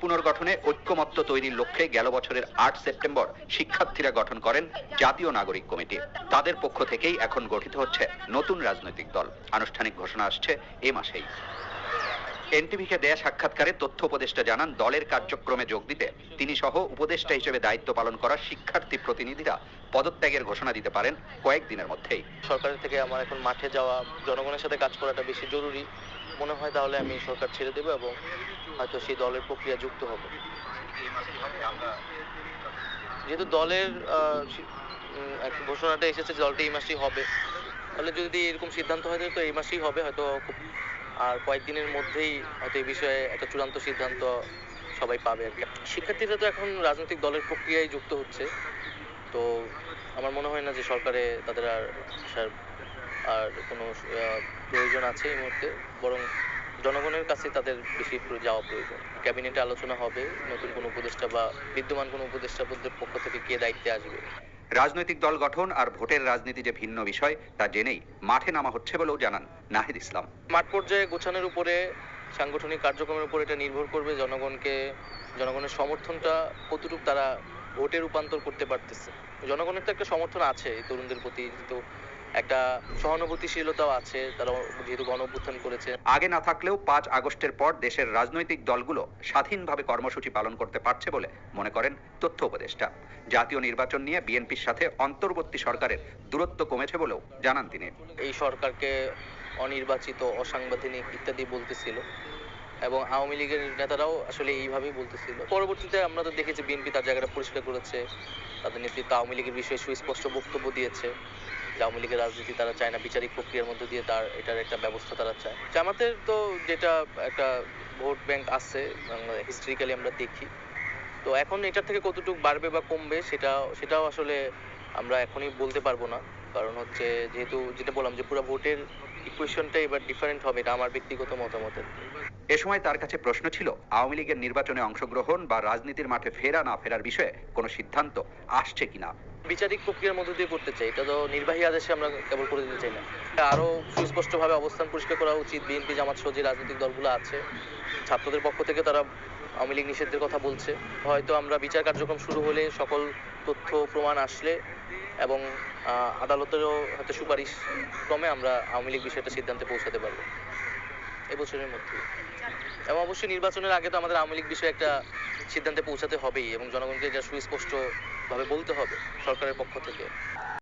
পুনর্গঠনে ঐক্যমত্য তৈরির লক্ষ্যে গেল বছরের আট সেপ্টেম্বর শিক্ষার্থীরা গঠন করেন জাতীয় নাগরিক কমিটি। তাদের পক্ষ থেকেই এখন গঠিত হচ্ছে নতুন রাজনৈতিক দল। আনুষ্ঠানিক ঘোষণা আসছে এ মাসেই। এনটিভিকে দেয়া সাক্ষাৎকারে তথ্য উপদেষ্টা জানান, দলের কার্যক্রমে যোগ দিতে তিনি সহ উপদেষ্টা হিসেবে দায়িত্ব পালন করা শিক্ষার্থী প্রতিনিধিরা পদত্যাগের ঘোষণা দিতে পারেন কয়েকদিনের মধ্যেই। সরকারের থেকে আমার এখন মাঠে যাওয়া, জনগণের সাথে কাজ করাটা বেশি জরুরি। মনে হয় তাহলে আমি সরকার ছেড়ে দেবো এবং হয়তো সেই দলের প্রক্রিয়া যুক্ত হব। যেহেতু দলের ঘোষণাটা এসেছে যে দলটা এই মাসেই হবে, তাহলে যদি এরকম সিদ্ধান্ত হয় তো এই মাসেই হবে, হয়তো খুব, আর কয়েকদিনের মধ্যেই হয়তো এই বিষয়ে একটা চূড়ান্ত সিদ্ধান্ত সবাই পাবে আর কি। শিক্ষার্থীরা তো এখন রাজনৈতিক দলের প্রক্রিয়ায় যুক্ত হচ্ছে, তো আমার মনে হয় না যে সরকারে তাদের আর আসার আর কোনো প্রয়োজন আছে এই মুহূর্তে। বরং জনগণের কাছে তাদের বেশি যাওয়া প্রয়োজন। ক্যাবিনেটে আলোচনা হবে নতুন কোনো উপদেষ্টা বা বিদ্যমান কোনো উপদেষ্টাদের পক্ষ থেকে কে দায়িত্বে আসবে। রাজনৈতিক দল গঠন আর ভোটের রাজনীতি যে ভিন্ন বিষয় তা জেনেই মাঠে নামা হচ্ছে বলেও জানান নাহিদ ইসলাম। মাঠ পর্যায়ে গোছানোর উপরে সাংগঠনিক কার্যক্রমের উপর এটা নির্ভর করবে জনগণকে জনগণের সমর্থনটা কতটুকু তারা ভোটে রূপান্তর করতে পারতেছে। জনগণের তো একটা সমর্থন আছে তরুণদের প্রতি তো একটা সহানুভূতিশীলতাও আছে তারা যেহেতু গণঅভ্যুত্থান করেছে। আগে না থাকলেও পাঁচ আগস্টের পর দেশের রাজনৈতিক দলগুলো স্বাধীনভাবে কর্মসূচি পালন করতে পারছে বলে মনে করেন তথ্য উপদেষ্টা। জাতীয় নির্বাচন নিয়ে বিএনপির সাথে অন্তর্বর্তী সরকারের দূরত্ব কমেছে বলেও জানান তিনি। এই সরকারকে অনির্বাচিত অসাংবিধানিক ইত্যাদি বলতেছিল এবং আওয়ামী লীগের নেতারাও আসলে এইভাবেই বলতেছিল। পরবর্তীতে আমরা তো দেখেছি বিএনপি তার জায়গাটা পরিষ্কার করেছে তাদের নেতৃত্ব আওয়ামী লীগের বিষয়ে সুস্পষ্ট বক্তব্য দিয়েছে। আওয়ামী লীগের রাজনীতি তারা চায় না, বিচারিক প্রক্রিয়ার মধ্যে দিয়ে তার এটার একটা ব্যবস্থা তারা চায়। জামাতের তো যেটা একটা ভোট ব্যাংক আছে হিস্ট্রিক্যালি আমরা দেখি। তো এখন এটার থেকে কতটুকু বাড়বে বা কমবে সেটা, সেটাও আসলে আমরা এখনই বলতে পারব না। কারণ হচ্ছে যেহেতু যেটা বললাম যে পুরো ভোটের ইকুয়েশনটা এবার ডিফারেন্ট হবে, এটা আমার ব্যক্তিগত মতামতের এ সময় তার কাছে প্রশ্ন ছিল, আওয়ামী লীগের নির্বাচনে অংশগ্রহণ বা রাজনীতির মাঠে ফেরা না ফেরার বিষয়ে কোনো সিদ্ধান্ত আসছে কিনা। বিচারিক প্রক্রিয়ার মধ্যে দিয়ে করতে চাই। এটা তো নির্বাহী আদেশে আমরা কেবল করে দিতে চাই না। আরও সুস্পষ্টভাবে অবস্থান পরিষ্কার করা উচিত। বিএনপি, জামাত সহ যে রাজনৈতিক দলগুলো আছে, ছাত্রদের পক্ষ থেকে তারা আওয়ামী লীগ নিষিদ্ধের কথা বলছে। হয়তো আমরা বিচার কার্যক্রম শুরু হলে সকল তথ্য, প্রমাণ আসলে এবং আদালতেরও হয়তো সুপারিশ ক্রমে আমরা আওয়ামী লীগ বিষয়টা সিদ্ধান্তে পৌঁছাতে পারব। এবছরের মধ্যে। এবং অবশ্যই নির্বাচনের আগে তো আমাদের আওয়ামী লীগ বিষয়ে একটা সিদ্ধান্তে পৌঁছাতে হবেই এবং জনগণকে এটা সুস্পষ্ট ভাবে বলতে হবে সরকারের পক্ষ থেকে।